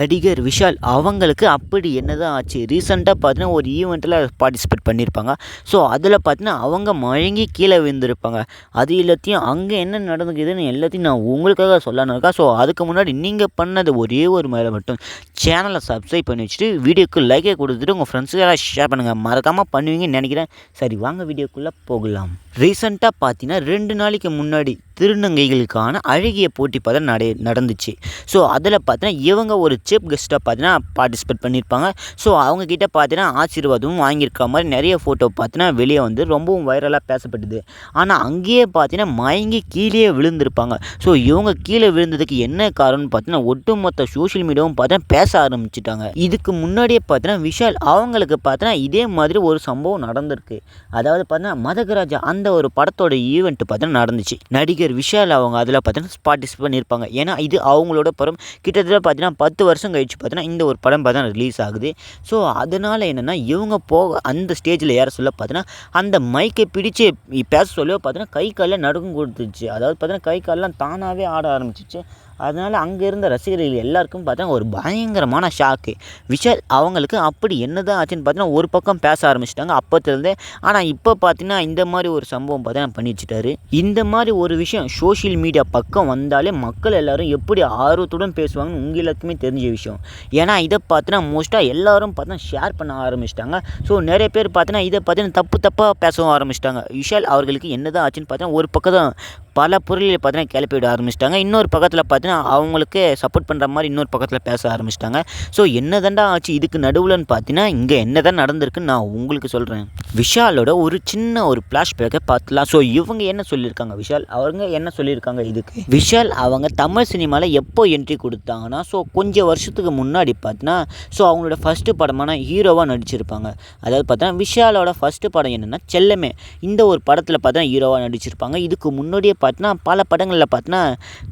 நடிகர் விஷால் அவங்களுக்கு அப்படி என்னதான் ஆச்சு? ரீசெண்டாக பார்த்தீங்கன்னா ஒரு ஈவெண்ட்டில் பார்ட்டிசிபேட் பண்ணியிருப்பாங்க. ஸோ அதில் பார்த்தீங்கன்னா அவங்க மயங்கி கீழே விழுந்திருப்பாங்க. அது எல்லாத்தையும் அங்கே என்ன நடந்துக்குதுன்னு எல்லாத்தையும் நான் உங்களுக்காக சொல்லணும் இருக்கா ஸோ அதுக்கு முன்னாடி நீங்கள் பண்ணது ஒரே ஒரு மேலே மட்டும் சேனலை சப்ஸ்கிரைப் பண்ணி வச்சுட்டு வீடியோக்கு லைக்கே கொடுத்துட்டு உங்கள் ஃப்ரெண்ட்ஸுக்கெல்லாம் ஷேர் பண்ணுங்கள் மறக்காமல் பண்ணுவீங்கன்னு நினைக்கிறேன். சரி வாங்க வீடியோக்குள்ளே போகலாம். ரீசெண்டாக பார்த்தீங்கன்னா ரெண்டு நாளைக்கு முன்னாடி திருநங்கைகளுக்கான அழகிய போட்டி பார்த்தா நட நடந்துச்சு. ஸோ அதில் பார்த்தீங்கன்னா இவங்க ஒரு சீஃப் கெஸ்ட்டாக பார்த்தீங்கன்னா பார்ட்டிசிபேட் பண்ணியிருப்பாங்க ஸோ அவங்கக்கிட்ட பார்த்தீங்கன்னா ஆசீர்வாதமும் வாங்கியிருக்க மாதிரி நிறைய ஃபோட்டோ பார்த்தீங்கன்னா வெளியே வந்து ரொம்பவும் வைரலாக பேசப்பட்டது. ஆனால் அங்கேயே பார்த்தீங்கன்னா மயங்கி கீழே விழுந்திருப்பாங்க. ஸோ இவங்க கீழே விழுந்ததுக்கு என்ன காரணம்னு பார்த்தீங்கன்னா ஒட்டுமொத்த சோஷியல் மீடியாவும் பார்த்தீங்கன்னா பேச ஆரம்பிச்சிட்டாங்க. இதுக்கு முன்னாடியே பார்த்தீங்கன்னா விஷால் அவங்களுக்கு பார்த்தீங்கன்னா இதே மாதிரி ஒரு சம்பவம் நடந்திருக்கு. அதாவது பார்த்தீங்கன்னா மதகராஜா அந்த ஒரு படத்தோட ஈவெண்ட் பார்த்தீங்கன்னா நடந்துச்சு. நடிகர் விஷால் அவங்க அதில் பார்த்தீங்கன்னா பார்ட்டிசிபேட் பண்ணியிருப்பாங்க. ஏன்னா இது அவங்களோட படம். கிட்டத்தட்ட பார்த்தீங்கன்னா பத்து வருஷம் கழிச்சு பார்த்தீங்கன்னா இந்த ஒரு படம் பார்த்தீங்கன்னா ரிலீஸ் ஆகுது. ஸோ அதனால் என்னென்னா இவங்க போக அந்த ஸ்டேஜில் ஏற சொல்ல பார்த்தீங்கன்னா அந்த மைக்கை பிடிச்சு பேச சொல்ல பார்த்தீங்கன்னா கை காலில் நடுக்கம் கொடுத்துச்சு. அதாவது பார்த்தீங்கன்னா கை காலெலாம் தானாகவே ஆட ஆரம்பிச்சிச்சு. அதனால் அங்கே இருந்த ரசிகர்கள் எல்லாருக்கும் பார்த்தா ஒரு பயங்கரமான ஷாக்கு விஷால் அவங்களுக்கு அப்படி என்னதான் ஆச்சுன்னு பார்த்தீங்கன்னா ஒரு பக்கம் பேச ஆரம்பிச்சிட்டாங்க அப்போத்துலேருந்தே. ஆனால் இப்போ பார்த்தீங்கன்னா இந்த மாதிரி ஒரு சம்பவம் பார்த்தீங்கன்னா பண்ணி வச்சுட்டாரு இந்த மாதிரி ஒரு விஷயம் சோஷியல் மீடியா பக்கம் வந்தாலே மக்கள் எல்லோரும் எப்படி ஆர்வத்துடன் பேசுவாங்கன்னு உங்கள் எல்லாத்துக்குமே தெரிஞ்ச விஷயம். ஏன்னா இதை பார்த்தீங்கன்னா மோஸ்ட்டாக எல்லாரும் பார்த்தா ஷேர் பண்ண ஆரம்பிச்சிட்டாங்க. ஸோ நிறைய பேர் பார்த்தீங்கன்னா இதை பார்த்தீங்கன்னா தப்பு தப்பாக பேசவும் ஆரம்பிச்சிட்டாங்க. விஷால் அவர்களுக்கு என்னதான் ஆச்சுன்னு பார்த்தீங்கன்னா ஒரு பக்கம் தான் பல பொருளில் பார்த்தீங்கன்னா கிளப்பி விட ஆரம்பிச்சிட்டாங்க. இன்னொரு பக்கத்தில் பார்த்தீங்கன்னா அவங்களுக்கு சப்போர்ட் பண்ணுற மாதிரி இன்னொரு பக்கத்தில் பேச ஆரம்பிச்சிட்டாங்க. ஸோ என்ன தாண்டா ஆச்சு? இதுக்கு நடுவில்னு பார்த்தீங்கன்னா இங்கே என்ன தான் நடந்திருக்குன்னு நான் உங்களுக்கு சொல்கிறேன் விஷாலோட ஒரு சின்ன ஒரு ஃப்ளாஷ்பேக்கை பார்த்துலாம். ஸோ இவங்க என்ன சொல்லியிருக்காங்க? விஷால் அவங்க என்ன சொல்லியிருக்காங்க இதுக்கு? விஷால் அவங்க தமிழ் சினிமாவில் எப்போ என்ட்ரி கொடுத்தாங்கன்னா ஸோ கொஞ்சம் வருஷத்துக்கு முன்னாடி பார்த்தீங்கன்னா ஸோ அவங்களோட ஃபஸ்ட்டு படமான ஹீரோவாக நடிச்சிருப்பாங்க. அதாவது பார்த்தீங்கன்னா விஷாலோட ஃபஸ்ட்டு படம் என்னென்னா செல்லமே. இந்த ஒரு படத்தில் பார்த்தீங்கன்னா ஹீரோவாக நடிச்சிருப்பாங்க. இதுக்கு முன்னாடியே பார்த்தீங்கன்னா பல படங்களில் பார்த்தீங்கன்னா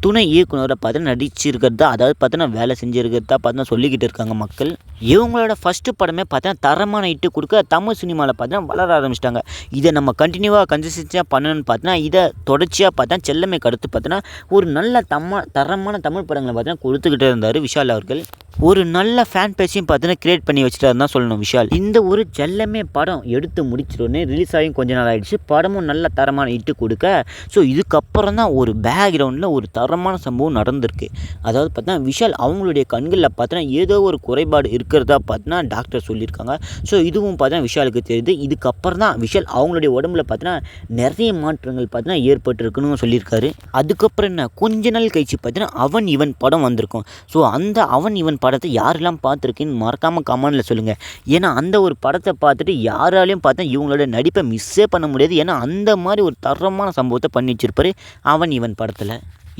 துணை இயக்குனரை பார்த்தீங்கன்னா நடிச்சிருக்கிறதா அதாவது பார்த்தீங்கன்னா வேலை செஞ்சுருக்கிறதா பார்த்தீங்கன்னா சொல்லிக்கிட்டு இருக்காங்க மக்கள். இவங்களோட ஃபஸ்ட்டு படமே பார்த்தீங்கன்னா தரமான இட்டு கொடுக்க தமிழ் சினிமாவில் பார்த்தீங்கன்னா வளர ஆரம்பிச்சிட்டாங்க. இதை நம்ம கண்டினியூவாக கன்சிஸ்டன்சியாக பண்ணணும்னு பார்த்தீங்கன்னா இதை தொடர்ச்சியாக பார்த்தா செல்லமே கடுத்து பார்த்தீங்கன்னா ஒரு நல்ல தம்ம தரமான தமிழ் படங்களை பார்த்தீங்கன்னா கொடுத்துக்கிட்டே இருந்தார் விஷால் அவர்கள். ஒரு நல்ல ஃபேன் பேஜையும் பார்த்தீங்கன்னா கிரியேட் பண்ணி வச்சுட்டாருன்னு தான் சொல்லணும் விஷால். இந்த ஒரு செல்லமே படம் எடுத்து முடிச்சிட்டோன்னே ரிலீஸ் ஆகியும் கொஞ்ச நாள் ஆகிடுச்சு படமும் நல்ல தரமான இட்டு கொடுக்க. ஸோ இதுக்கப்புறம் தான் ஒரு பேக்ரவுண்டில் ஒரு தரமான சம்பவம் நடந்திருக்கு. அதாவது பார்த்தா விஷால் அவங்களுடைய கண்களில் பார்த்தீங்கன்னா ஏதோ ஒரு குறைபாடு இருக்கிறதா பார்த்தீங்கன்னா டாக்டர் சொல்லியிருக்காங்க. ஸோ இதுவும் பார்த்தீங்கன்னா விஷாலுக்கு தெரியுது. இதுக்கப்புறம் தான் விஷால் அவங்களுடைய உடம்புல பார்த்தீங்கன்னா நிறைய மாற்றங்கள் பார்த்தீங்கன்னா ஏற்பட்டிருக்குன்னு சொல்லியிருக்காரு. அதுக்கப்புறம் என்ன? கொஞ்ச நாள் கழிச்சு பார்த்தீங்கன்னா அவன் இவன் படம் வந்திருக்கும். ஸோ அந்த அவன் இவன் படத்தை யாரெல்லாம் பார்த்துருக்கீங்கன்னு மறக்காமல் கமெண்டில் சொல்லுங்கள் ஏன்னா அந்த ஒரு படத்தை பார்த்துட்டு யாராலையும் பார்த்தா இவங்களோட நடிப்பை மிஸ்ஸே பண்ண முடியாது. ஏன்னா அந்த மாதிரி ஒரு தரமான சம்பவத்தை பண்ணி வச்சிருப்பாரு அவன் இவன் படத்தில்.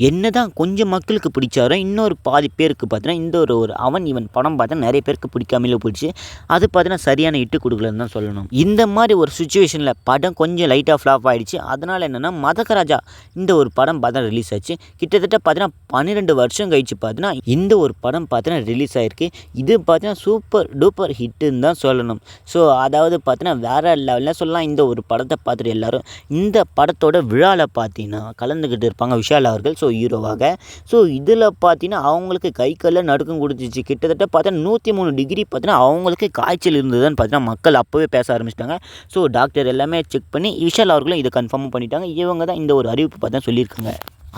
என்ன தான் கொஞ்சம் மக்களுக்கு பிடிச்சாரோ இன்னொரு பாதி பேருக்கு பார்த்தீங்கன்னா இந்த ஒரு ஒரு அவன் இவன் படம் பார்த்தா நிறைய பேருக்கு பிடிக்காமலே போயிடுச்சு. அது பார்த்தீங்கன்னா சரியான இட்டு கொடுக்கலன்னு தான் சொல்லணும். இந்த மாதிரி ஒரு சுச்சுவேஷனில் படம் கொஞ்சம் லைட்டாக ஃப்ளாப் ஆகிடுச்சு அதனால் என்னென்னா மதகராஜா இந்த ஒரு படம் பார்த்தா ரிலீஸ் ஆச்சு. கிட்டத்தட்ட பார்த்தீங்கன்னா பன்னிரெண்டு வருஷம் கழிச்சு பார்த்தீங்கன்னா இந்த ஒரு படம் பார்த்தீங்கன்னா ரிலீஸ் ஆகிருக்கு இது பார்த்தீங்கன்னா சூப்பர் டூப்பர் ஹிட்டுன்னு தான் சொல்லணும். ஸோ அதாவது பார்த்தீங்கன்னா வேறு லெவலில் சொல்லலாம் இந்த ஒரு படத்தை பார்த்துட்டு எல்லோரும். இந்த படத்தோட விழாவில் பார்த்தீங்கன்னா கலந்துக்கிட்டு இருப்பாங்க விஷால் அவர்கள். ஸோ ஹீரோவாக ஸோ இதில் பார்த்தீங்கன்னா அவங்களுக்கு கை காலில் நடுக்கம் கொடுத்துச்சு. கிட்டத்தட்ட பார்த்தா நூற்றி மூணு டிகிரி பார்த்தீங்கன்னா அவங்களுக்கு காய்ச்சல் இருந்ததுன்னு பார்த்தீங்கன்னா மக்கள் அப்போவே பேச ஆரம்பிச்சிட்டாங்க. ஸோ டாக்டர் எல்லாமே செக் பண்ணி விஷால் அவர்களும் இதை கன்ஃபார்ம் பண்ணிட்டாங்க. இவங்க தான் இந்த ஒரு அறிவிப்பு பார்த்தா சொல்லியிருக்காங்க.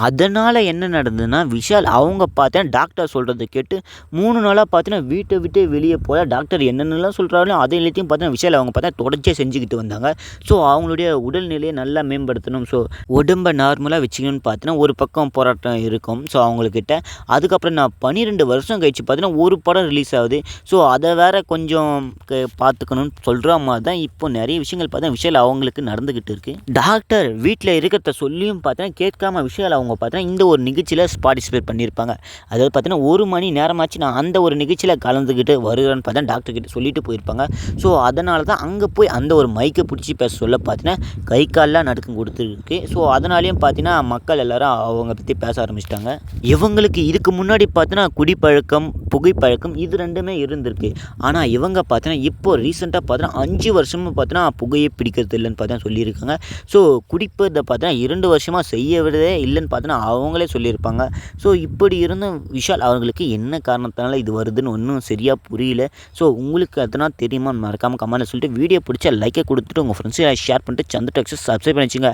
அதனால் என்ன நடந்ததுன்னா விஷால் அவங்க பார்த்தேன்னா டாக்டர் சொல்கிறத கேட்டு மூணு நாளாக பார்த்தீங்கன்னா வீட்டை விட்டு வெளியே போல டாக்டர் என்னென்னலாம் சொல்கிறாங்களோ அதை எல்லாத்தையும் பார்த்தீங்கன்னா விஷால் அவங்க பார்த்தா தொடர்ச்சியாக செஞ்சுக்கிட்டு வந்தாங்க. ஸோ அவங்களுடைய உடல்நிலையை நல்லா மேம்படுத்தணும். ஸோ உடம்பை நார்மலாக வச்சுக்கணும்னு பார்த்தீங்கன்னா ஒரு பக்கம் போராட்டம் இருக்கும். ஸோ அவங்கக்கிட்ட அதுக்கப்புறம் நான் பன்னிரெண்டு வருஷம் கழிச்சு பார்த்தீங்கன்னா ஒரு படம் ரிலீஸ் ஆகுது. ஸோ அதை வேற கொஞ்சம் க- பார்த்துக்கணும்னு சொல்கிற மாதிரி தான் இப்போ நிறைய விஷயங்கள் பார்த்தா விஷால் அவங்களுக்கு நடந்துக்கிட்டு இருக்குது டாக்டர் வீட்டில் இருக்கிறத சொல்லியும் பார்த்தீங்கன்னா கேட்காம விஷால் அவங்க பார்த்தீங்கன்னா இந்த ஒரு நிகழ்ச்சியில் பார்ட்டிசிபேட் பண்ணியிருப்பாங்க. அதாவது பார்த்தீங்கன்னா ஒரு மணி நேரமாச்சு நான் அந்த ஒரு நிகழ்ச்சியில் கலந்துக்கிட்டு வருகிறேன்னு பார்த்தா டாக்டர் கிட்ட சொல்லிட்டு போயிருப்பாங்க. ஸோ அதனால தான் அங்கே போய் அந்த ஒரு மைக்கை பிடிச்சி பேச சொல்ல பார்த்தீங்கன்னா கை கால்லாம் நடுக்கம் கொடுத்துருக்கு. ஸோ அதனாலேயும் பார்த்தீங்கன்னா மக்கள் எல்லாரும் அவங்க பற்றி பேச ஆரம்பிச்சிட்டாங்க. இவங்களுக்கு இதுக்கு முன்னாடி பார்த்தீங்கன்னா குடிப்பழக்கம் புகைப்பழக்கம் இது ரெண்டுமே இருந்திருக்கு. ஆனால் இவங்க பார்த்தீங்கன்னா இப்போ ரீசெண்டாக பார்த்தீங்கன்னா அஞ்சு வருஷமும் பார்த்தீங்கன்னா புகையை பிடிக்கிறது இல்லைன்னு பார்த்தீங்கன்னா சொல்லியிருக்காங்க. ஸோ குடிப்பதை பார்த்தீங்கன்னா இரண்டு வருஷமாக செய்ய விடவே இல்லைன்னு பார்த்தோன்னா அவங்களே சொல்லியிருப்பாங்க. ஸோ இப்படி இருந்த விஷால் அவர்களுக்கு என்ன காரணத்தினால இது வருதுன்னு ஒன்றும் சரியாக புரியல. ஸோ உங்களுக்கு அதனால் தெரியுமா மறக்காமல் கமெண்ட்டில் சொல்லிட்டு வீடியோ பிடிச்சா லைக்கை கொடுத்துட்டு உங்கள் ஃப்ரெண்ட்ஸை ஷேர் பண்ணிட்டு சந்திர டாக்ஸை சப்ஸ்கிரைப் பண்ணி வச்சுங்க.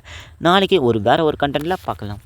நாளைக்கு ஒரு வேறு ஒரு கண்டென்ட்டில் பார்க்கலாம்